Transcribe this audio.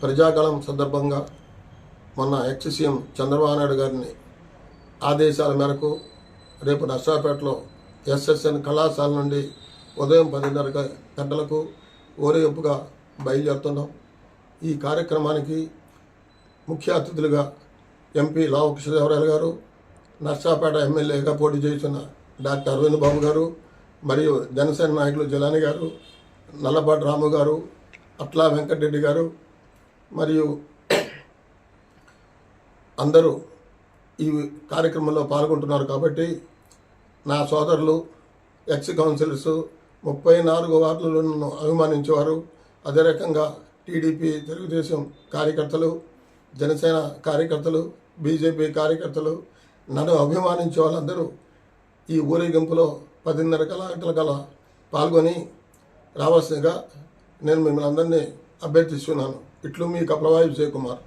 ప్రజాగళం సందర్భంగా మొన్న ex CM Chandrababu Naidu గారిని ఆదేశాల మేరకు రేపు నర్సాపేటలో ఎస్ఎస్ఎన్ కళాశాల నుండి ఉదయం పదిన్నర గంటలకు ఓరేపుగా బయలుదేరుతున్నాం. ఈ కార్యక్రమానికి ముఖ్య అతిథులుగా ఎంపీ లావు కృష్ణదేవరాయలు గారు నర్సాపేట ఎమ్మెల్యేగా పోటీ చేస్తున్న డాక్టర్ అరవింద్ బాబు గారు మరియు జనసేన నాయకులు జలాని గారు నల్లపాటి రాము గారు అట్లా వెంకటరెడ్డి గారు మరియు అందరూ ఈ కార్యక్రమంలో పాల్గొంటున్నారు కాబట్టి నా సోదరులు ఎక్స్ కౌన్సిలర్స్ ముప్పై నాలుగు వార్డులను నన్ను అభిమానించేవారు. అదే రకంగా టీడీపీ తెలుగుదేశం కార్యకర్తలు జనసేన కార్యకర్తలు బీజేపీ కార్యకర్తలు నన్ను అభిమానించే వాళ్ళందరూ ఈ ఊరేగింపులో పదిన్నర కళ గంటల కల పాల్గొని రావాల్సిందిగా నేను మిమ్మల్ని అందరినీ అభ్యర్థిస్తున్నాను. ఇట్లు మీ కపలవాయు విజయకుమార్.